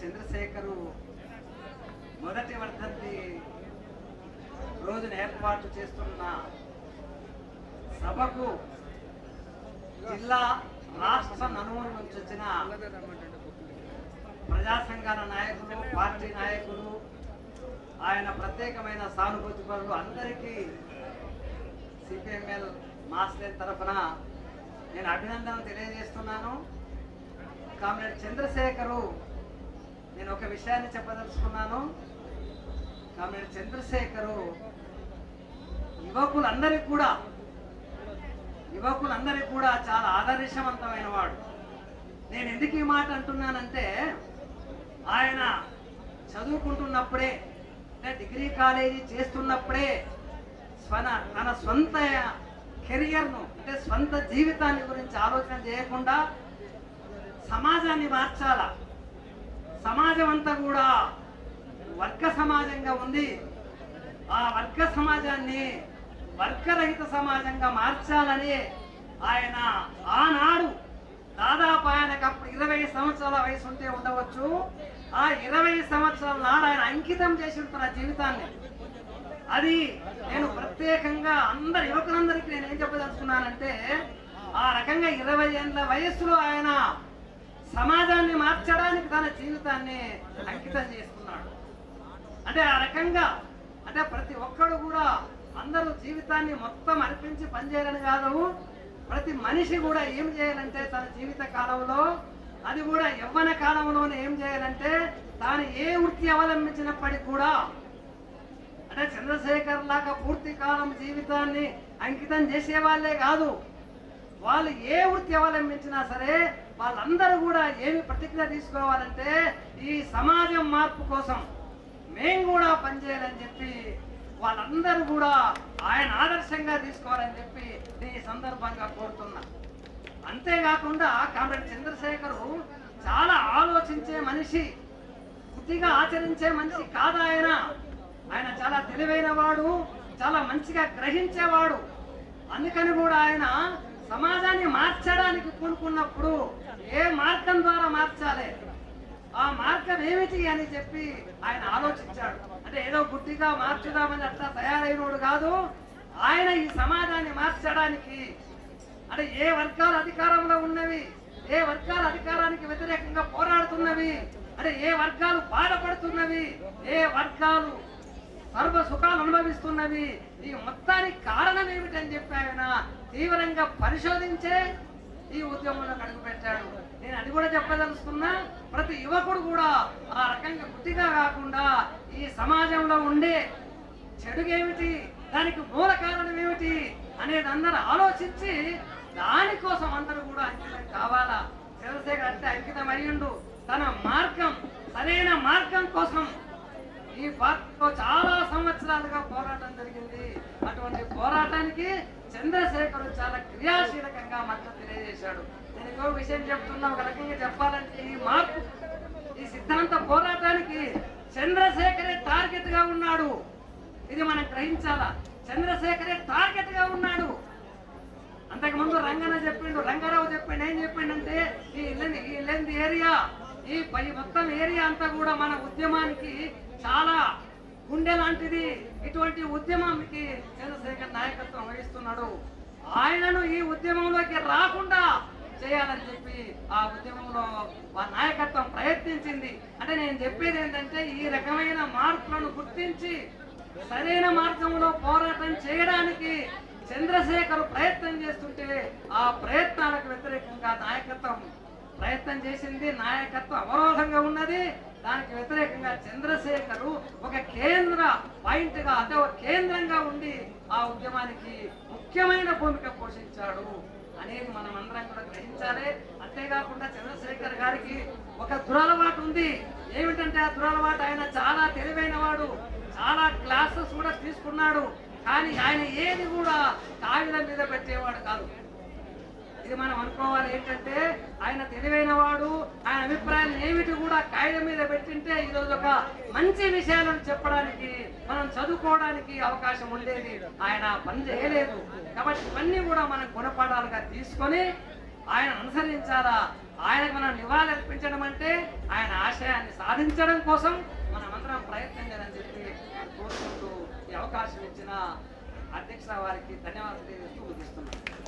చంద్రశేఖరు మొదటి వర్ధంతి రోజున ఏర్పాటు చేస్తున్న సభకు జిల్లా రాష్ట్ర నలుమూల నుంచి వచ్చిన ప్రజా సంఘాల నాయకులు పార్టీ నాయకులు ఆయన ప్రత్యేకమైన సానుభూతి పనులు అందరికీ సిపిఎంఎల్ మాస్లే తరఫున నేను అభినందనలు తెలియజేస్తున్నాను. కామ్రేడ్ చంద్రశేఖరు నేను ఒక విషయాన్ని చెప్పదలుచుకున్నాను. కామ్రేడ్ చంద్రశేఖరు యువకులందరికీ కూడా యువకులందరికీ కూడా చాలా ఆదర్శవంతమైన వాడు. నేను ఎందుకు ఈ మాట అంటున్నానంటే ఆయన చదువుకుంటున్నప్పుడే అంటే డిగ్రీ కాలేజీ చేస్తున్నప్పుడే స్వన తన సొంత కెరియర్ను అంటే సొంత జీవితాన్ని గురించి ఆలోచన చేయకుండా సమాజాన్ని మార్చాలా? సమాజం అంతా కూడా వర్గ సమాజంగా ఉంది. ఆ వర్గ సమాజాన్ని వర్గరహిత సమాజంగా మార్చాలని ఆయన ఆనాడు దాదాపు ఆయనకు అప్పుడు ఇరవై సంవత్సరాల వయసు ఉంటే ఉండవచ్చు. ఆ ఇరవై సంవత్సరాల నాడు ఆయన అంకితం చేసి తన జీవితాన్ని. అది నేను ప్రత్యేకంగా అందరి యువకులందరికీ నేను ఏం చెప్పదలుచుకున్నానంటే ఆ రకంగా ఇరవై ఏళ్ళ వయస్సులో ఆయన సమాజాన్ని మార్చడానికి తన జీవితాన్ని అంకితం చేసుకున్నాడు. అంటే ఆ రకంగా అంటే ప్రతి ఒక్కడు కూడా అందరూ జీవితాన్ని మొత్తం అర్పించి పనిచేయాలని కాదు ప్రతి మనిషి కూడా ఏం చేయాలంటే తన జీవిత కాలంలో అది కూడా యవ్వన కాలంలోనే ఏం చేయాలంటే తాను ఏ వృత్తి అవలంబించినప్పటికీ కూడా అంటే చంద్రశేఖర్ లాగా పూర్తి కాలం జీవితాన్ని అంకితం చేసే వాళ్ళే కాదు. వాళ్ళు ఏ వృత్తి అవలంబించినా సరే వాళ్ళందరూ కూడా ఏమి ప్రతిజ్ఞ తీసుకోవాలంటే ఈ సమాజం మార్పు కోసం మేము కూడా పనిచేయాలని చెప్పి వాళ్ళందరూ కూడా ఆయన ఆదర్శంగా తీసుకోవాలని చెప్పి ఈ సందర్భంగా కోరుతున్నా. అంతేకాకుండా కామ్రేడ్ చంద్రశేఖరు చాలా ఆలోచించే మనిషి బుద్ధిగా ఆచరించే మనిషి కాదా ఆయన. ఆయన చాలా తెలివైన వాడు చాలా మంచిగా గ్రహించేవాడు. అందుకని కూడా ఆయన సమాజాన్ని మార్చడానికి కూనుకున్నప్పుడు ఏ మార్గం ద్వారా మార్చాలి? ఆ మార్గం ఏమిటి అని చెప్పి ఆయన ఆలోచించాడు. అంటే ఏదో గుడ్డిగా మార్చుదామని అట్లా తయారైనోడు కాదు. ఆయన ఈ సమాజాన్ని మార్చడానికి అంటే ఏ వర్గాలు అధికారంలో ఉన్నవి ఏ వర్గాలు అధికారానికి వ్యతిరేకంగా పోరాడుతున్నవి అంటే ఏ వర్గాలు బాధపడుతున్నవి ఏ వర్గాలు సర్వ సుఖాలు అనుభవిస్తున్నవి ఈ మొత్తానికి కారణం ఏమిటని చెప్పి ఆయన తీవ్రంగా పరిశోధించే ఈ ఉద్యమంలో అడుగు పెట్టాడు. నేను అది కూడా చెప్పదలుచుకున్నా ప్రతి యువకుడు కూడా ఆ రకంగా గుడ్డిగా కాకుండా ఈ సమాజంలో ఉండే చెడుగేమిటి దానికి మూల కారణం ఏమిటి అనేది అందరూ ఆలోచించి దానికోసం అందరూ కూడా అంకితం కావాలా? చంద్రశేఖర్ అంటే అంకితం అయ్యిండు తన మార్గం సరైన మార్గం కోసం ఈ పార్టీలో చాలా సంవత్సరాలుగా పోరాటం జరిగింది. అటువంటి పోరాటానికి చంద్రశేఖర్ చాలా క్రియాశీలకంగా మద్దతు తెలియజేశాడు. నేను ఇంకో విషయం చెప్తున్నా ఒక రకంగా చెప్పాలంటే ఈ మార్పు ఈ సిద్ధాంత పోరాటానికి చంద్రశేఖరే టార్గెట్గా ఉన్నాడు. ఇది మనం గ్రహించాలా? చంద్రశేఖరే టార్గెట్గా ఉన్నాడు. అంతకుముందు రంగన చెప్పిండు రంగారావు చెప్పిండు ఏం చెప్పిండంటే ఈ లెంత్ ఈ ఏరియా ఈ పై మొత్తం ఏరియా అంతా కూడా మన ఉద్యమానికి చాలా గుండె లాంటిది. ఇటువంటి ఉద్యమానికి చంద్రశేఖర్ నాయకత్వం వహిస్తున్నాడు. ఆయనను ఈ ఉద్యమంలోకి రాకుండా చేయాలని చెప్పి ఆ ఉద్యమంలో ఆ నాయకత్వం ప్రయత్నించింది. అంటే నేను చెప్పేది ఏంటంటే ఈ రకమైన మార్పులను గుర్తించి సరైన మార్గంలో పోరాటం చేయడానికి చంద్రశేఖర్ ప్రయత్నం చేస్తుంటే ఆ ప్రయత్నాలకు వ్యతిరేకంగా నాయకత్వం ప్రయత్నం చేసింది నాయకత్వం అవరోధంగా ఉన్నది. దానికి వ్యతిరేకంగా చంద్రశేఖరు ఒక కేంద్ర పాయింట్గా అంటే ఒక కేంద్రంగా ఉండి ఆ ఉద్యమానికి ముఖ్యమైన భూమిక పోషించాడు అనేది మనం అందరం కూడా గ్రహించాలి. అంతేకాకుండా చంద్రశేఖర్ గారికి ఒక దురలవాటు ఉంది. ఏమిటంటే ఆ దురలవాటు? ఆయన చాలా తెలివైన వాడు. చాలా క్లాసెస్ కూడా తీసుకున్నాడు. కానీ ఆయన ఏది కూడా కాగితం మీద పెట్టేవాడు కాదు. ఇది మనం అనుకోవాలి ఏంటంటే ఆయన తెలివైన వాడు ఆయన అభిప్రాయాలు ఏమిటి కూడా కాగితం మీద పెట్టింటే ఈరోజు ఒక మంచి విషయాలను చెప్పడానికి మనం చదువుకోవడానికి అవకాశం ఉండేది. ఆయన పని చేయలేదు. కాబట్టి ఇవన్నీ కూడా మనం గుణపాఠాలుగా తీసుకొని ఆయన అనుసరించాలా? ఆయనకు మనం నివాళులర్పించడం అంటే ఆయన ఆశయాన్ని సాధించడం కోసం మనమందరం ప్రయత్నం చేయాలని చెప్పి కోరుకుంటూ ఈ అవకాశం ఇచ్చిన అధ్యక్ష వారికి ధన్యవాదాలు తెలియజేస్తూ